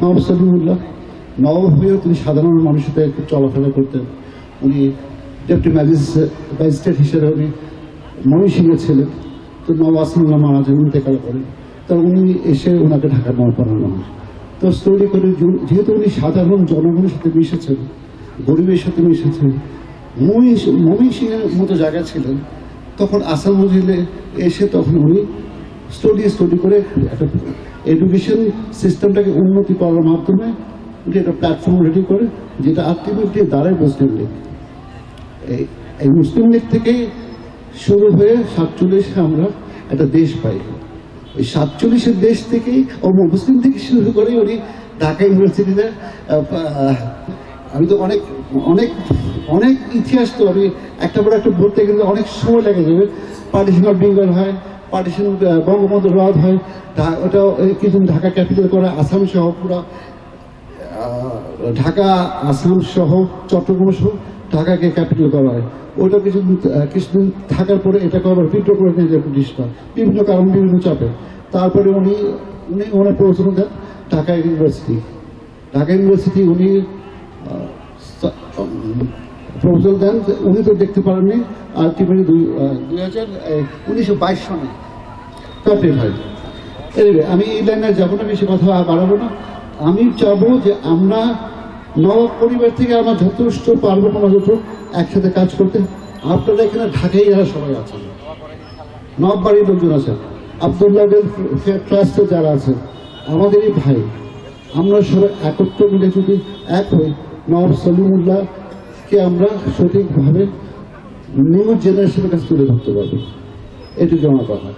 নবাব নবাব হয়েও তিনি সাধারণ মানুষের সাথে চলাফেরা করতেন। উনি ডেপুটি ম্যাজিস্ট্রেট হিসেবে উনি ময়মনসিংহে ছিলেন তো নবাব আসিমুল্লাহ মারা যান ইন্তেকাল করেন। তা উনি এসে ওনাকে ঢাকা নেওয়ার পড়ানো হয় তো স্টোরি করে যেহেতু উনি সাধারণ জনগণের সাথে মিশেছেন, গরিবের সাথে মিশেছেন মমি সিংহের মতো জায়গা ছিলেন, তখন আসাম এসে তখন উনি স্টাডি স্টাডি করে একটা এডুকেশন সিস্টেমটাকে উন্নতি করার মাধ্যমে উনি একটা প্ল্যাটফর্ম রেডি করে, যেটা আলটিমেটলি দাঁড়ায় মুসলিম লীগ এই- মুসলিম লীগ থেকেই শুরু হয়ে সাতচল্লিশে আমরা একটা দেশ পাই। ওই সাতচল্লিশের দেশ থেকেই, ও মুসলিম থেকে শুরু করে উনি ঢাকা ইউনিভার্সিটিতে আমি তো অনেক অনেক অনেক ইতিহাস তো আমি একটা পর একটা বলতে গেলে অনেক সময় লেগে যাবে। পার্টিশন অফ বেঙ্গল হয় পার্টিশন বঙ্গবন্ধু রদ হয়। ঢা- ওটা এই কিছু ঢাকা ক্যাপিটাল করে আসাম সহ পুরা ঢাকা, আসাম সহ চট্টগ্রাম সহ ঢাকাকে ক্যাপিটাল করা হয়। ওইটা কিছুদিন কিছুদিন থাকার পরে এটাকে আবার বিদ্রোহ করে নিয়ে যায় ব্রিটিশরা বিভিন্ন কারণ, বিভিন্ন চাপে। তারপরে উনি উনি ওনার প্রয়োজন দেন ঢাকা ইউনিভার্সিটি। ঢাকা ইউনিভার্সিটি উনি প্রপোজাল দেন উনি তো দেখতে পারেননি আলটিমেটলি দুই দুই হাজার উনিশশো বাইশ সনে। Anyway, আমি এই লাইনে যাব না বেশি কথা বাড়াবো না। আমি চাবো যে আমরা নব পরিবার থেকে আমরা যথেষ্ট পারব না যত একসাথে কাজ করতে। আপনারা এখানে ঢাকায় যারা সবাই আছেন। নব বাড়ির লোকজন আছেন আবদুল্লাহ ট্রাস্টে যারা আছেন আমাদেরই ভাই। আমরা সবাই একত্র মিলে যদি এক হই। নব সলিমুল্লাহকে আমরা সঠিকভাবে নিউ জেনারেশনের কাছে তুলে ধরতে পারব এটুকু আমার কথা।